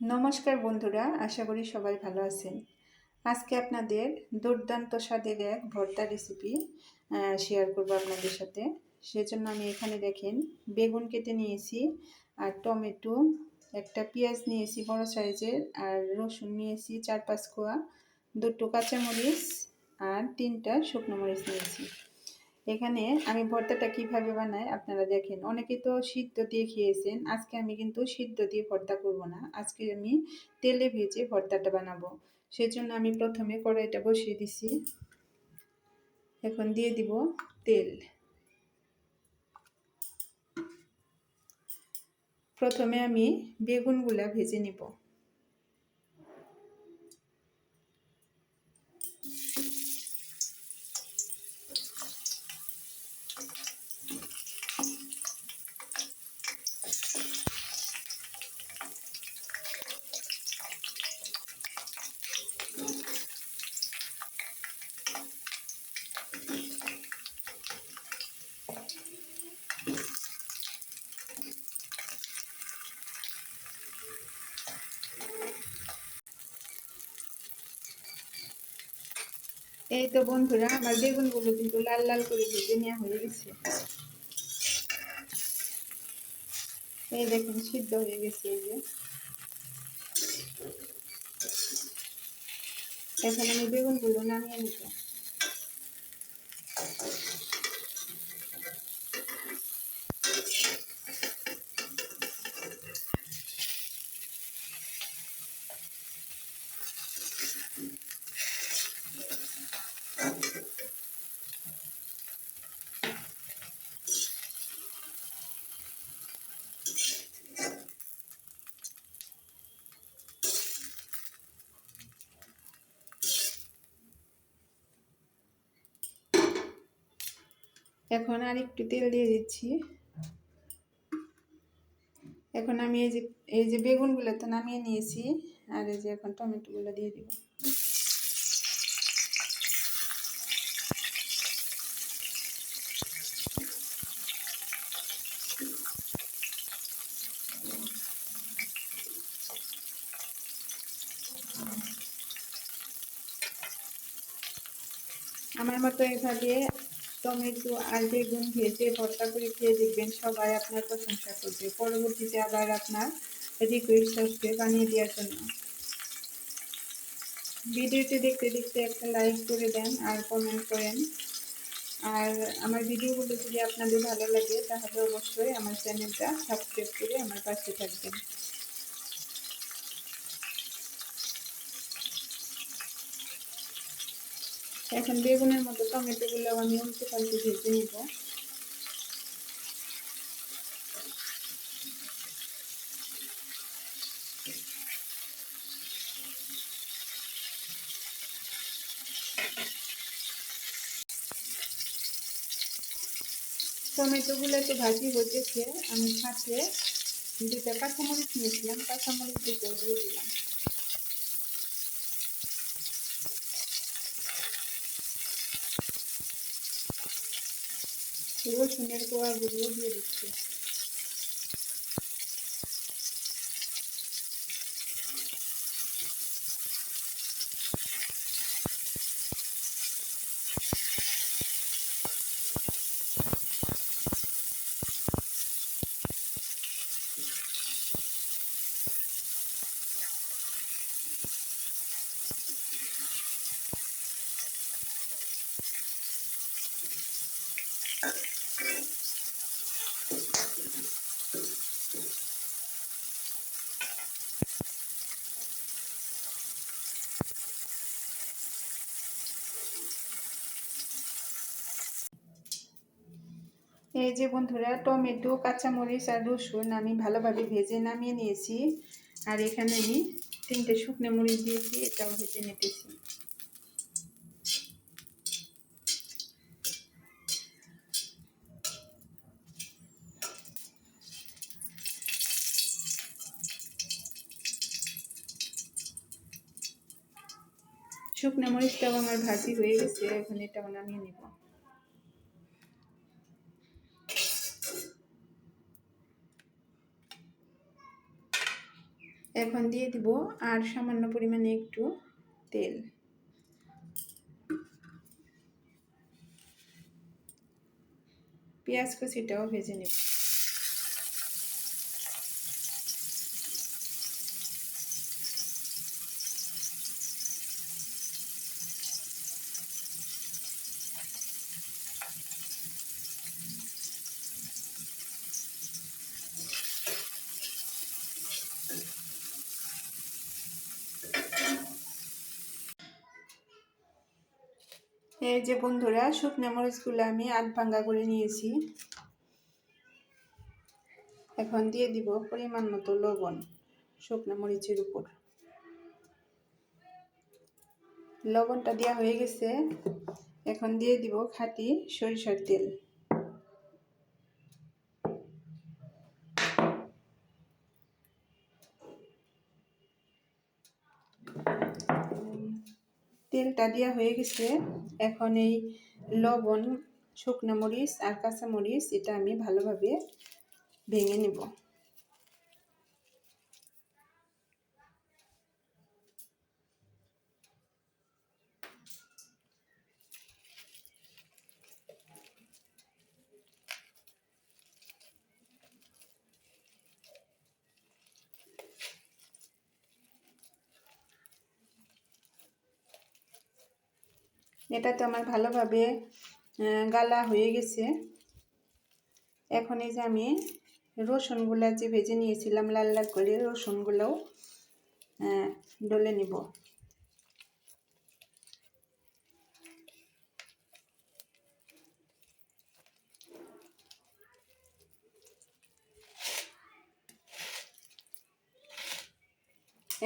নমস্কার বন্ধুরা, আশা করি সবাই ভালো আছেন। আজকে আপনাদের দুর্দান্ত স্বাদের এক ভর্তা রেসিপি শেয়ার করব আপনাদের সাথে। সেজন্য আমি এখানে দেখেন, বেগুন কেটে নিয়েছি, আর টমেটো, একটা পেঁয়াজ নিয়েছি বড় সাইজের, আর রসুন নিয়েছি চার পাঁচ কোয়া, দুটো কাঁচামরিচ, আর তিনটা শুকনো মরিচ নিয়েছি। এখানে আমি ভর্তাটা কীভাবে বানাই আপনারা দেখেন। অনেকে তো সিদ্ধ দিয়ে খেয়েছেন, আজকে আমি কিন্তু সিদ্ধ দিয়ে ভর্তা করব না। আজকে আমি তেলে ভেজে ভর্তাটা বানাবো। সেজন্য আমি প্রথমে কড়াইটা বসিয়ে দিছি। এখন দিয়ে দিব তেল। প্রথমে আমি বেগুনগুলা ভেজে নিব। এই তো বন্ধুরা, আমার বেগুনগুলো কিন্তু লাল লাল করে ভেজে নেওয়া হয়ে গেছে। এই দেখুন, সিদ্ধ হয়ে গেছে এই যে। এখন আমি বেগুনগুলো নামিয়ে নিব। এখন আর একটু তেল দিয়ে দিচ্ছি। এখন আমি এই যে এই যে বেগুনগুলো তো নামিয়ে নিয়েছি, আর এই যে এখন টমেটোগুলো দিয়ে দিব। আমার মতো এভাবে টমেটো আর বেগুন ভেজে ভর্তা করে খেয়ে দেখবেন সবাই আপনার প্রশংসা করবে। পরবর্তীতে আবার আপনার রিকোয়েস্ট আসবে বানিয়ে দেওয়ার জন্য। ভিডিওটি দেখতে দেখতে একটা লাইক করে দেন আর কমেন্ট করেন। আর আমার ভিডিওগুলো যদি আপনাদের ভালো লাগে, তাহলে অবশ্যই আমার চ্যানেলটা সাবস্ক্রাইব করে আমার পাশে থাকবেন। এখন বেগুনের মতো টমেটোগুলো আমি উল্টে পাল্টে ভেজে নিব টমেটোগুলো তো ভাজি হতেছে আমি সাথে দুটা কাঁচামরিচ নিয়েছিলাম, কাঁচামরিচ দুটো দিয়ে দিলাম। রসুনের কোয়াগুলো দিয়ে দিচ্ছি এই যে বন্ধুরা, টমেটো, কাঁচামরিচ আর রসুন আমি ভালোভাবে ভেজে নামিয়ে নিয়েছি। আর এখানে আমি তিনটে শুকনো মরিচ দিয়েছি, এটাও ভেজে নিতেছি। শুকনো মরিচটাও আমার ভাজি হয়ে গেছে, এখন এটাও নামিয়ে নিব। এখন দিয়ে দিব আর সামান্য পরিমাণে একটু তেল। পেঁয়াজ কুচিটাও ভেজে নেব। এই যে বন্ধুরা, শুকনো মরিচগুলো আমি আধ ভাঙ্গা করে নিয়েছি। এখন দিয়ে দিব পরিমাণ মতো লবণ শুকনো মরিচের উপর। লবণটা দেওয়া হয়ে গেছে। এখন দিয়ে দিব খাঁটি সরিষার তেল। তেলটা দেওয়া হয়ে গেছে। এখন এই লবণ, শুকনো মরিচ আর কাঁচা মরিচ, এটা আমি ভালোভাবে ভেঙে নেব। এটা তো আমার ভালোভাবে গালা হয়ে গেছে। এখন এই যে আমি রসুনগুলো যে ভেজে নিয়েছিলাম, লাল লাল করে রসুনগুলোও ডলে নিব।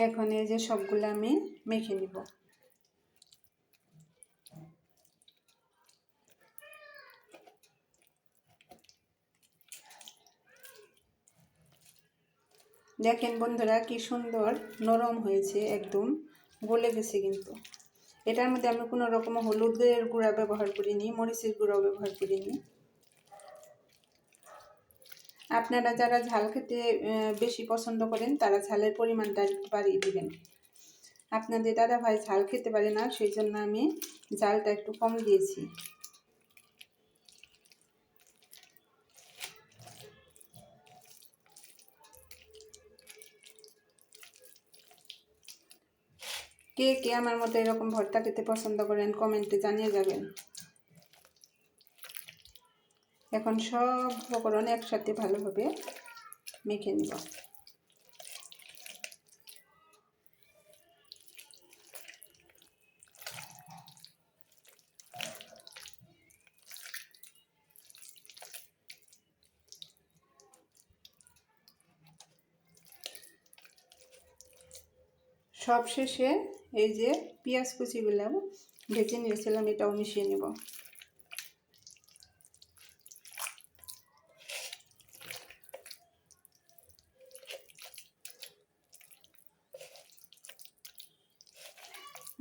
এখন এই যে সবগুলো আমি মেখে নিব। দেখেন বন্ধুরা, কি সুন্দর, নরম হয়েছে একদম, গলে গেছে কিন্তু। এটার মধ্যে আমি কোনো রকম হলুদের গুঁড়া ব্যবহার করিনি, মরিচের গুঁড়াও ব্যবহার করিনি। আপনারা যারা ঝাল খেতে বেশি পছন্দ করেন, তারা ঝালের পরিমাণটা একটু বাড়িয়ে দিবেন। আপনাদের দাদা ভাই ঝাল খেতে পারে না, সেই জন্য আমি ঝালটা একটু কম দিয়েছি। কে কে আমার মতো এরকম ভর্তা খেতে পছন্দ করেন, কমেন্টে জানিয়ে যাবেন। এখন সব উপকরণ একসাথে ভালোভাবে মেখে নিব। সব শেষে এই যে পেঁয়াজ কুচিগুলো ভেজে নিয়েছিলাম এটাও মিশিয়ে নেব।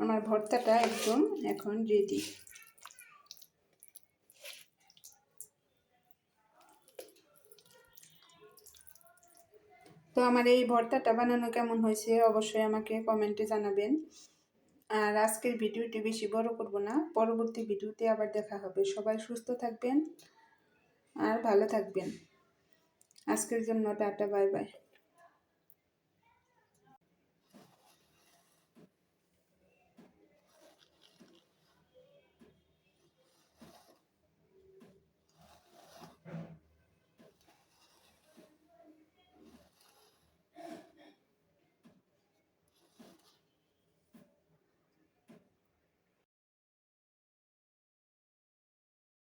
আমার ভর্তাটা একদম এখন রেডি আমার এই ভর্তাটা বানানো কেমন হয়েছে অবশ্যই আমাকে কমেন্টে জানাবেন। আর আজকের ভিডিওটি বেশি বড় করব না, পরবর্তী ভিডিওতে আবার দেখা হবে। সবাই সুস্থ থাকবেন আর ভালো থাকবেন। আজকের জন্য টাটা, বাই বাই।